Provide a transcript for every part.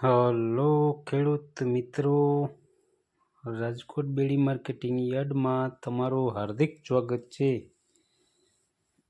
Hello, ખેડૂત મિત્રો. રાજકોટ બેડી marketing યાર્ડમાં તમારું હાર્દિક સ્વાગત છે.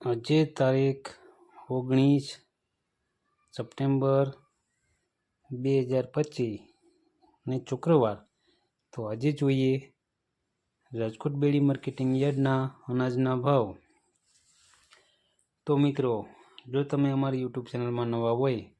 આજે તારીખ ઓગણીસ સપ્ટેમ્બર બે હજાર પચીસ ને શુક્રવાર. તો આજે જોઈએ રાજકોટ બેડી માર્કેટિંગ યાર્ડના અનાજના ભાવ. તો મિત્રો, જો તમે અમારી યુટ્યુબ ચેનલમાં નવા હોય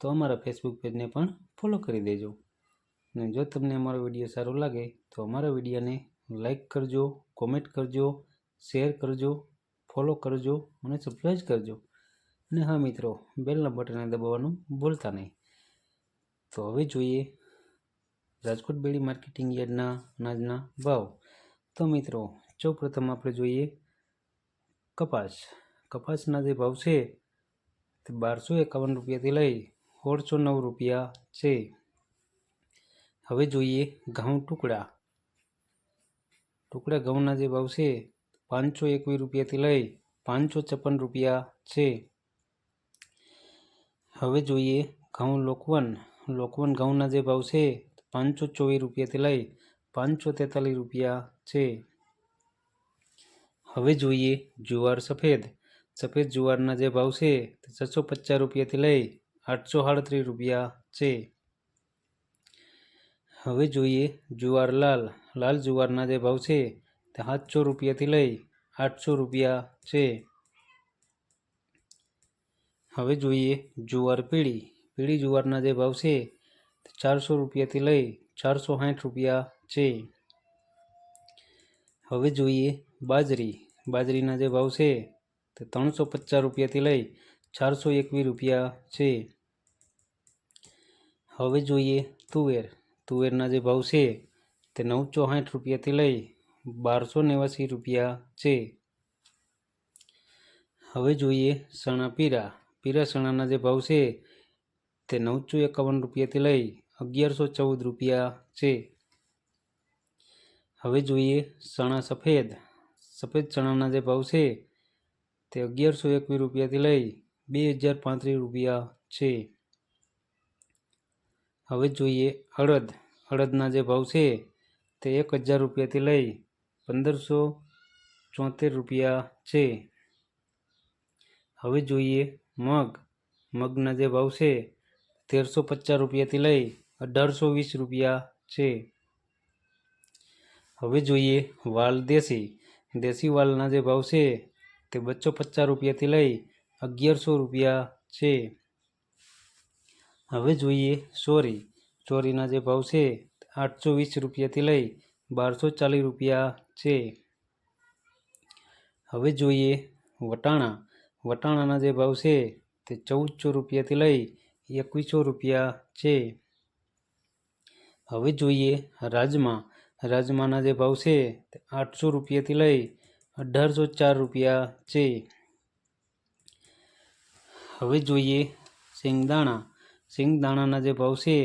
તો અમારા ફેસબુક પેજને પણ ફોલો કરી દેજો. અને જો તમને અમારો વીડિયો સારો લાગે, તો અમારા વિડીયોને લાઈક કરજો કોમેન્ટ કરજો શેર કરજો ફોલો કરજો અને સબસ્ક્રાઈબ કરજો. અને હા મિત્રો બેલના બટનને દબાવવાનું ભૂલતા નહીં. તો હવે જોઈએ રાજકોટ બેડી માર્કેટિંગ યાર્ડના અનાજના ભાવ. તો મિત્રો સૌપ્રથમ આપણે જોઈએ કપાસ. કપાસના જે ભાવ છે તે બારસો એકાવન રૂપિયાથી લઈ સોળસો નવ રૂપિયા છે. હવે જોઈએ ઘઉં ટુકડા. ટુકડા ઘઉંના જે ભાવ છે, પાંચસો એકવીસ રૂપિયાથી લઈ પાંચસો છપ્પન રૂપિયા છે. હવે જોઈએ ઘઉં લોકવન. લોકવન ઘઉંના જે ભાવ છે, પાંચસો ચોવીસ રૂપિયાથી લઈ પાંચસો તેતાલીસ રૂપિયા છે. હવે જોઈએ જુવાર સફેદ. સફેદ જુવારના જે ભાવ છે, તે છસો પચાસ રૂપિયાથી લઈ આઠસો સાડત્રીસ રૂપિયા છે. હવે જોઈએ જુવાર લાલ. લાલ જુવારના જે ભાવ છે તે સાતસો રૂપિયાથી લઈ આઠસો રૂપિયા છે. હવે જોઈએ જુવાર પીળી. પીળી જુવારના જે ભાવ છે તે ચારસો રૂપિયાથી લઈ ચારસો સાઠ રૂપિયા છે. હવે જોઈએ બાજરી. બાજરીના જે ભાવ છે તે ત્રણસો પચાસ રૂપિયાથી લઈ ચારસો એકવીસ રૂપિયા છે. હવે જોઈએ તુવેર. તુવેરના જે ભાવ છે તે નવ સાઠ રૂપિયાથી લઈ બારસો નેવાસી રૂપિયા છે. હવે જોઈએ સણા પીરા. પીરા સણાના જે ભાવ છે તે નવસો એકાવન રૂપિયાથી લઈ અગિયારસો ચૌદ રૂપિયા છે. હવે જોઈએ સણા સફેદ. સફેદ ચણાના જે ભાવ છે તે અગિયારસો એકવીસ રૂપિયાથી લઈ બે હજાર પાંત્રીસ રૂપિયા છે. હવે જોઈએ અડદ. અડદના જે ભાવ છે તે એક હજાર રૂપિયાથી લઈ પંદરસો ચોતેર રૂપિયા છે. હવે જોઈએ મગ. મગના જે ભાવ છે તેરસો પચાસ રૂપિયાથી લઈ અઢારસો વીસ રૂપિયા છે. હવે જોઈએ વાલ દેશી. દેશી વાલના જે ભાવ છે તે બસો પચાસ રૂપિયાથી લઈ અગિયારસો રૂપિયા છે. હવે જોઈએ. ચોરી ચોરીના જે ભાવ છે, આઠસો વીસ રૂપિયાથી લઈ બારસો ચાલીસ રૂપિયા છે. હવે જોઈએ વટાણા. વટાણાના જે ભાવ છે, તે ચૌદસો રૂપિયાથી લઈ એકવીસો રૂપિયા છે. હવે જોઈએ રાજમા. રાજમાના જે ભાવ છે, તે આઠસો રૂપિયાથી લઈ અઢારસો ચાર રૂપિયા છે. હવે જોઈએ સિંગદાણા સિંગદાણાના જે ભાવ છે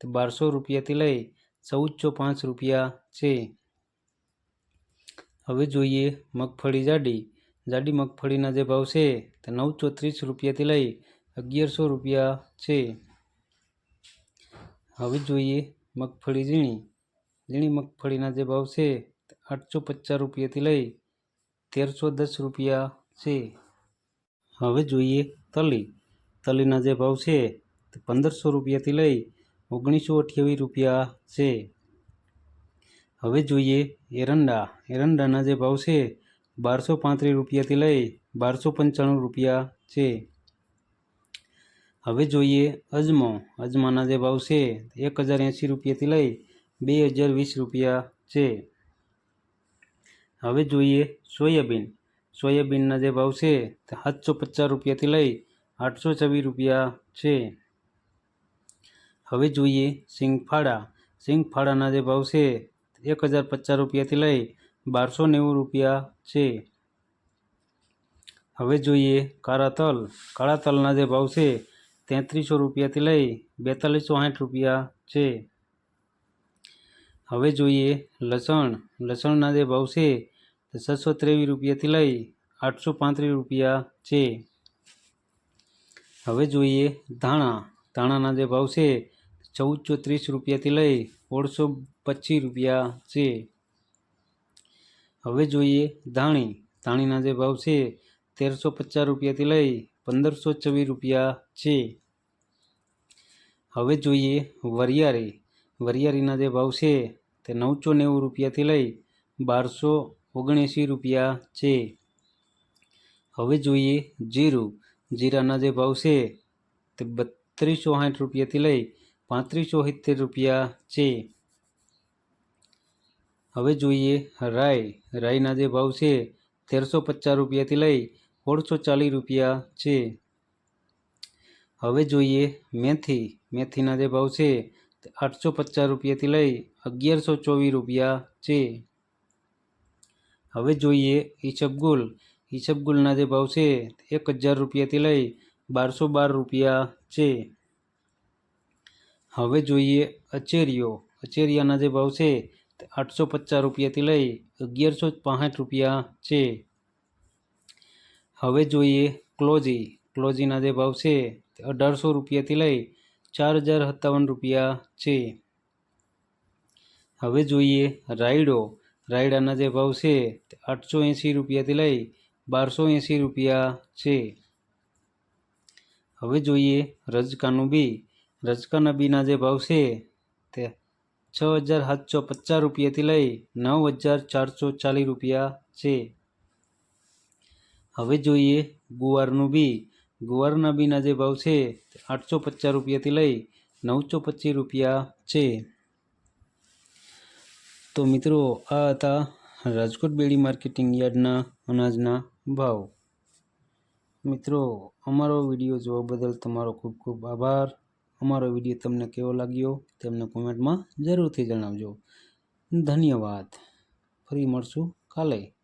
તે બારસો રૂપિયાથી લઈ ચૌદસો પાંચ રૂપિયા છે. હવે જોઈએ મગફળી જાડી. જાડી મગફળીના જે ભાવ છે તે નવસો ત્રીસ રૂપિયાથી લઈ અગિયારસો રૂપિયા છે. હવે જોઈએ મગફળી ઝીણી. ઝીણી મગફળીના જે ભાવ છે તે આઠસો પચાસ રૂપિયાથી લઈ તેરસો દસ રૂપિયા છે. હવે જોઈએ તલી. તલીના જે ભાવ છે પંદરસો રૂપિયાથી લઈ ઓગણીસો અઠ્યાવીસ રૂપિયા છે. હવે જોઈએ એરંડા. એરંડાના જે ભાવ છે, બારસો પાંત્રીસ રૂપિયાથી લઈ બારસો પંચાણું રૂપિયા છે. હવે જોઈએ અજમો. અજમાના જે ભાવ છે, એક હજાર એંસી રૂપિયાથી લઈ બે હજાર વીસ રૂપિયા છે. હવે જોઈએ સોયાબીન. સોયાબીનના જે ભાવ છે તે સાતસો પચાસ રૂપિયાથી લઈ આઠસો છવ્વીસ રૂપિયા છે. હવે જોઈએ સિંગફાળા. સિંગફાળાના જે ભાવ છે એક હજાર પચાસ રૂપિયાથી લઈ બારસો નેવું રૂપિયા છે. હવે જોઈએ કાળા તલ. કાળા તલના જે ભાવ છે તેત્રીસો રૂપિયાથી લઈ બેતાલીસો સાઠ રૂપિયા છે. હવે જોઈએ લસણ. લસણના જે ભાવ છે છસો ત્રેવીસ રૂપિયાથી લઈ આઠસો પાંત્રીસ રૂપિયા છે. હવે જોઈએ ધાણા. ધાણાના જે ભાવ છે ચૌદસો ત્રીસ રૂપિયાથી લઈ સોળસો પચીસ રૂપિયા છે. હવે જોઈએ ધાણી. ધાણીના જે ભાવ છે, તેરસો પચાસ રૂપિયાથી લઈ પંદરસો છવ્વીસ રૂપિયા છે. હવે જોઈએ વરિયાળી. વરિયાળીના જે ભાવ છે, તે નવસો નેવું રૂપિયાથી લઈ બારસો ઓગણએંસી રૂપિયા છે. હવે જોઈએ જીરું. જીરાના જે ભાવ છે, તે બત્રીસો સાઠ રૂપિયાથી લઈ પાંત્રીસો સિત્તેર રૂપિયા છે. હવે જોઈએ રાય. રાયના જે ભાવ છે, તેરસો પચાસ રૂપિયાથી લઈ સોળસો ચાલીસ રૂપિયા છે. હવે જોઈએ મેથી. મેથીના જે ભાવ છે, આઠસો પચાસ રૂપિયાથી લઈ અગિયારસો ચોવીસ રૂપિયા છે. હવે જોઈએ ઈસબગુલ ઈસબગુલના જે ભાવ છે, એક હજાર રૂપિયાથી લઈ બારસો બાર રૂપિયા છે. હવે જોઈએ અચેરીઓ અચેરિયાના જે ભાવ છે તે આઠસો પચાસ રૂપિયાથી લઈ અગિયારસો પાંસઠ રૂપિયા છે. હવે જોઈએ ક્લોજી. ક્લોજીના જે ભાવ છે તે અઢારસો રૂપિયાથી લઈ ચાર હજાર સત્તાવન રૂપિયા છે. હવે જોઈએ રાયડો. રાયડાના જે ભાવ છે તે આઠસો એંસી રૂપિયાથી લઈ બારસો એંસી રૂપિયા છે. હવે જોઈએ રજકાનું બી. રજકાના બીના જે ભાવ છે તે છ હજાર સાતસો પચાસ રૂપિયાથી લઈ નવ હજાર ચારસો ચાલીસ રૂપિયા છે. હવે જોઈએ ગુવારનું બી. ગુવારના બીના જે ભાવ છે તે આઠસો પચાસ રૂપિયાથી લઈ નવસો પચીસ રૂપિયા છે. તો મિત્રો, આ હતા રાજકોટ બેડી માર્કેટિંગ યાર્ડના અનાજના ભાવ. મિત્રો, અમારો વીડિયો જોવા બદલ તમારો ખૂબ ખૂબ આભાર. અમારો વીડિયો તમને કેવો લાગ્યો તેમને કોમેન્ટમાં જરૂરથી જણાવજો. ધન્યવાદ. ફરી મળશું કાલે.